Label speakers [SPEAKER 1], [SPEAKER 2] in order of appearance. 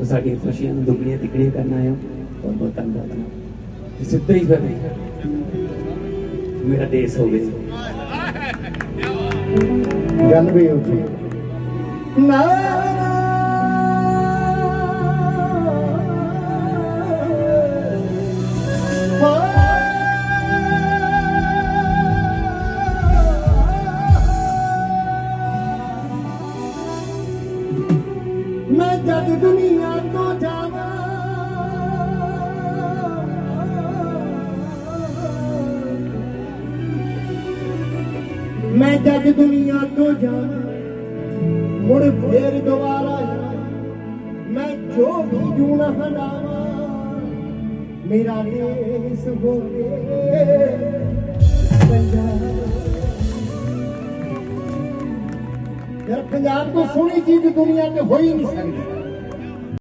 [SPEAKER 1] ਤੋ ਸਾਡੀਆਂ ਖੁਸ਼ੀਆਂ ਨੂੰ ਦੁੱਗਣੀਆਂ ਤਿੱਗਣੀਆਂ ਕਰਨ ਆਏ ਹੋ ਬਹੁਤ ਬਹੁਤ ਧੰਨਵਾਦ ਤੇ ਸਿੱਧਾ ਹੀ ਫਿਰ ਮੇਰਾ ਦੇਸ਼ ਹੋਵੇ
[SPEAKER 2] ਗੱਲ ਵੀ ਉੱਚੀ ਨਾ ਮੈਂ मैं जग दुनिया तो जावा मैं जग दुनिया को जावा मुड़ फिर दोबारा मैं जो भी जूना हलावा मेरा देश बोले ਯਾਰ ਪੰਜਾਬ ਤੋਂ ਸੋਹਣੀ ਚੀਜ਼ ਦੁਨੀਆ ਤੇ ਹੋਈ ਹੀ ਨਹੀਂ ਸਕਦੀ।